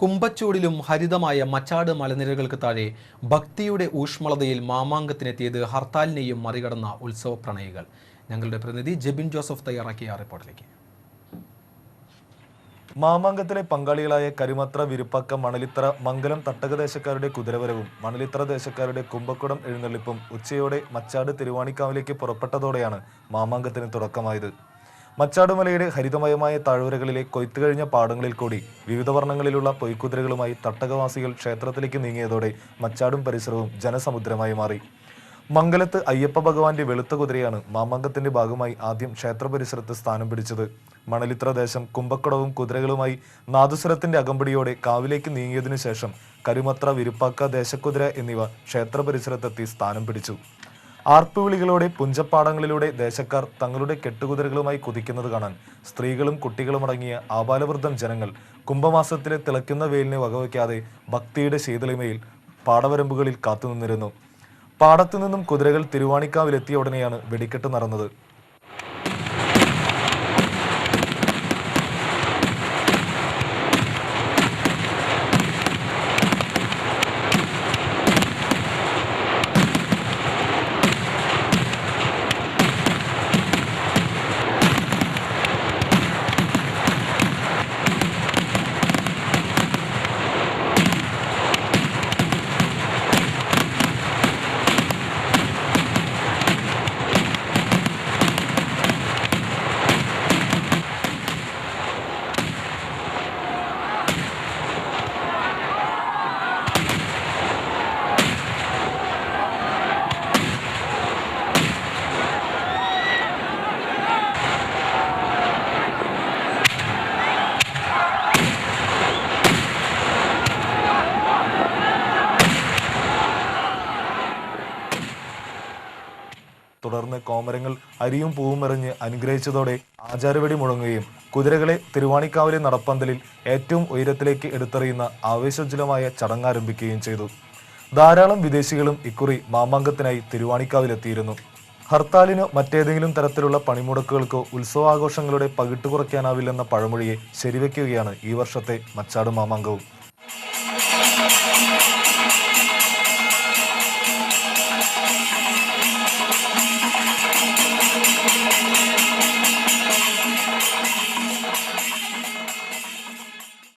കുമ്പച്ചൂടിലും ഹരിതമായ മച്ചാട് മലനിരകൾക്ക് താഴെ ഭക്തിയുടെ ഊഷ്മളതയിൽ മാമാങ്കത്തിനെത്തിയത് ഹർത്താലിനെയും മറികടന്ന ഉത്സവ പ്രണയികൾ. ഞങ്ങളുടെ പ്രതിനിധി ജെബിൻ ജോസഫ് തയ്യാറാക്കിയ റിപ്പോർട്ടിലേക്ക്. മാമാങ്കത്തിലെ പങ്കാളികളായ കരിമത്ര വിരുപ്പക്ക മണലിത്ര മംഗലം തട്ടകദേശക്കാരുടെ കുതിരവരവും മണലിത്ര ദേശക്കാരുടെ കുമ്പക്കുടം എഴുന്നള്ളിപ്പും ഉച്ചയോടെ മച്ചാട് തിരുവാണിക്കാവിലേക്ക് പുറപ്പെട്ടതോടെയാണ് മാമാങ്കത്തിന് തുടക്കമായത്. മച്ചാടുമലയുടെ ഹരിതമയമായ താഴ്വരകളിലെ കൊയ്ത്തു കഴിഞ്ഞ പാടങ്ങളിൽ കൂടി വിവിധ വർണങ്ങളിലുള്ള പൊയ്ക്കുതിരകളുമായി തട്ടകവാസികൾ ക്ഷേത്രത്തിലേക്ക് നീങ്ങിയതോടെ മച്ചാടും പരിസരവും ജനസമുദ്രമായി മാറി. മംഗലത്ത് അയ്യപ്പ ഭഗവാന്റെ വെളുത്ത കുതിരയാണ് മാമംഗത്തിന്റെ ഭാഗമായി ആദ്യം ക്ഷേത്ര പരിസരത്ത് സ്ഥാനം പിടിച്ചത്. മണലിത്ര ദേശം കുമ്പക്കുടവും കുതിരകളുമായി നാദുസ്വരത്തിന്റെ അകമ്പടിയോടെ കാവിലേക്ക് നീങ്ങിയതിനു ശേഷം കരുമത്ര വിരുപ്പാക്ക ദേശക്കുതിര എന്നിവ ക്ഷേത്ര പരിസരത്തെത്തി സ്ഥാനം പിടിച്ചു. ആർപ്പുവിളികളോടെ പുഞ്ചപ്പാടങ്ങളിലൂടെ ദേശക്കാർ തങ്ങളുടെ കെട്ടുകുതിരകളുമായി കുതിക്കുന്നത് കാണാൻ സ്ത്രീകളും കുട്ടികളും അടങ്ങിയ ആബാലവൃദ്ധം ജനങ്ങൾ കുംഭമാസത്തിലെ തിളയ്ക്കുന്ന വെയിലിനെ വകവയ്ക്കാതെ ഭക്തിയുടെ ശീതളിമയിൽ പാടവരമ്പുകളിൽ കാത്തുനിന്നിരുന്നു. പാടത്തു നിന്നും കുതിരകൾ തിരുവാണിക്കാവിലെത്തിയ ഉടനെയാണ് വെടിക്കെട്ട് നടന്നത്. തുടർന്ന് കോമരങ്ങൾ അരിയും പൂവും എറിഞ്ഞ് അനുഗ്രഹിച്ചതോടെ ആചാരവെടി മുഴങ്ങുകയും കുതിരകളെ തിരുവാണിക്കാവിലെ നടപ്പന്തലിൽ ഏറ്റവും ഉയരത്തിലേക്ക് എടുത്തെറിയുന്ന ആവേശോജ്വലമായ ചടങ്ങ് ആരംഭിക്കുകയും ചെയ്തു. ധാരാളം വിദേശികളും ഇക്കുറി മാമാങ്കത്തിനായി തിരുവാണിക്കാവിലെത്തിയിരുന്നു. ഹർത്താലിനോ മറ്റേതെങ്കിലും തരത്തിലുള്ള പണിമുടക്കുകൾക്കോ ഉത്സവാഘോഷങ്ങളുടെ പകിട്ട് കുറയ്ക്കാനാവില്ലെന്ന പഴമൊഴിയെ ശരിവെക്കുകയാണ് ഈ വർഷത്തെ മച്ചാട് മാമാങ്കവും.